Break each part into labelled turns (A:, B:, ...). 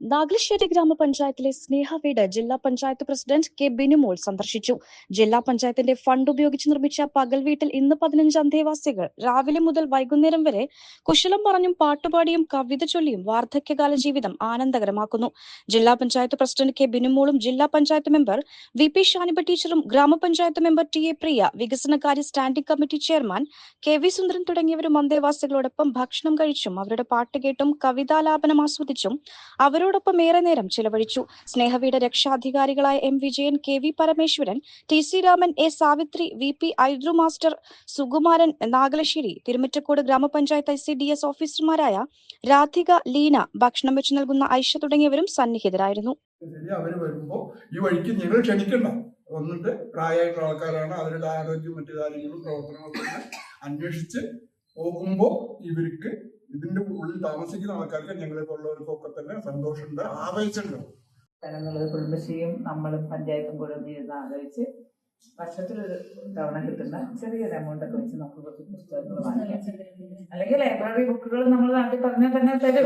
A: നാഗലശ്ശേരി ഗ്രാമപഞ്ചായത്തിലെ സ്നേഹ വീട് ജില്ലാ പഞ്ചായത്ത് പ്രസിഡന്റ് കെ ബിനുമോൾ സന്ദർശിച്ചു. ജില്ലാ പഞ്ചായത്തിന്റെ ഫണ്ട് ഉപയോഗിച്ച് നിർമ്മിച്ച പകൽ വീട്ടിൽ ഇന്ന് പതിനഞ്ച് അന്തേവാസികൾ രാവിലെ മുതൽ വൈകുന്നേരം വരെ കുശലം പറഞ്ഞും പാട്ടുപാടിയും കവിത ചൊല്ലിയും വാർദ്ധക്യകാല ജീവിതം ആനന്ദകരമാക്കുന്നു. ജില്ലാ പഞ്ചായത്ത് പ്രസിഡന്റ് കെ ബിനുമോളും ജില്ലാ panchayat member V P Shaniba ടീച്ചറും ഗ്രാമപഞ്ചായത്ത് മെമ്പർ ടി എ പ്രിയ വികസനകാര്യ standing committee chairman K V Sundaran തുടങ്ങിയവരും അന്തേവാസികളോടൊപ്പം ഭക്ഷണം കഴിച്ചും അവരുടെ പാട്ട് കേട്ടും കവിതാലാപനം ആസ്വദിച്ചും അവരോടൊപ്പം ഏറെ നേരം ചിലവഴിച്ചു. സ്നേഹവീട രക്ഷാധികാരികളായ M Vijayan K V Parameswaran T C Raman A Savithri V P Aidru master Sukumaran Nagalassery Thirumittacode ഗ്രാമപഞ്ചായത്ത് ഐ സി ഡി എസ് ഓഫീസർമാരായ രാധിക ലീന ഭക്ഷണം വെച്ച് നൽകുന്ന ഐഷ തുടങ്ങിയവരും സന്നിഹിതരായിരുന്നു.
B: അവർ ഈ വഴിക്ക് വന്നിട്ട് പ്രായമായിട്ടുള്ള ആൾക്കാരാണ് അവരുടെ ആരോഗ്യം മറ്റു കാര്യങ്ങളും പ്രവർത്തനങ്ങളും അന്വേഷിച്ച് പോകുമ്പോ ഇവർക്ക് ഇതിന്റെ ഉള്ളിൽ താമസിക്കുന്ന ആൾക്കാർക്ക് ഞങ്ങളെ പോലുള്ളവർക്കൊക്കെ തന്നെ സന്തോഷമുണ്ട് ആവേശമുണ്ട്.
C: എന്നുള്ളത് കുടുംബശ്രീയും നമ്മളും പഞ്ചായത്തും കൂടെ ഒന്ന് ആലോചിച്ച് വർഷത്തിൽ ഒരു തവണ കിട്ടുന്ന ചെറിയൊരു എമൗണ്ട് ഒക്കെ വെച്ച് നമുക്ക് കുറച്ച് പുസ്തകങ്ങൾ വാങ്ങിക്കാം. അല്ലെങ്കിൽ ലൈബ്രറി ബുക്കുകൾ നമ്മൾ നാട്ടിൽ പറഞ്ഞാൽ തന്നെ തരും.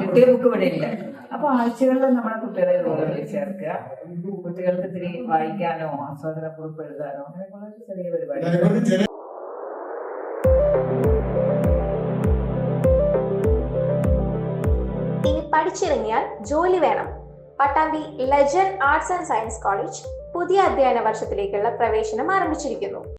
C: കിട്ടിയ ബുക്ക് ഇവിടെ ഇല്ല. അപ്പൊ ആഴ്ചകളിൽ നമ്മുടെ കുട്ടികളെ റോളുകളിൽ ചേർക്കുക. കുട്ടികൾക്ക് ഇത്തിരി വായിക്കാനോ ആസ്വാദന കുറിപ്പ് എഴുതാനോ അങ്ങനെയുള്ള ചെറിയ പരിപാടി.
D: പഠിച്ചിറങ്ങിയാൽ ജോലി വേണം. Pattambi legend arts and science college പുതിയ അധ്യയന വർഷത്തിലേക്കുള്ള പ്രവേശനം ആരംഭിച്ചിരിക്കുന്നു.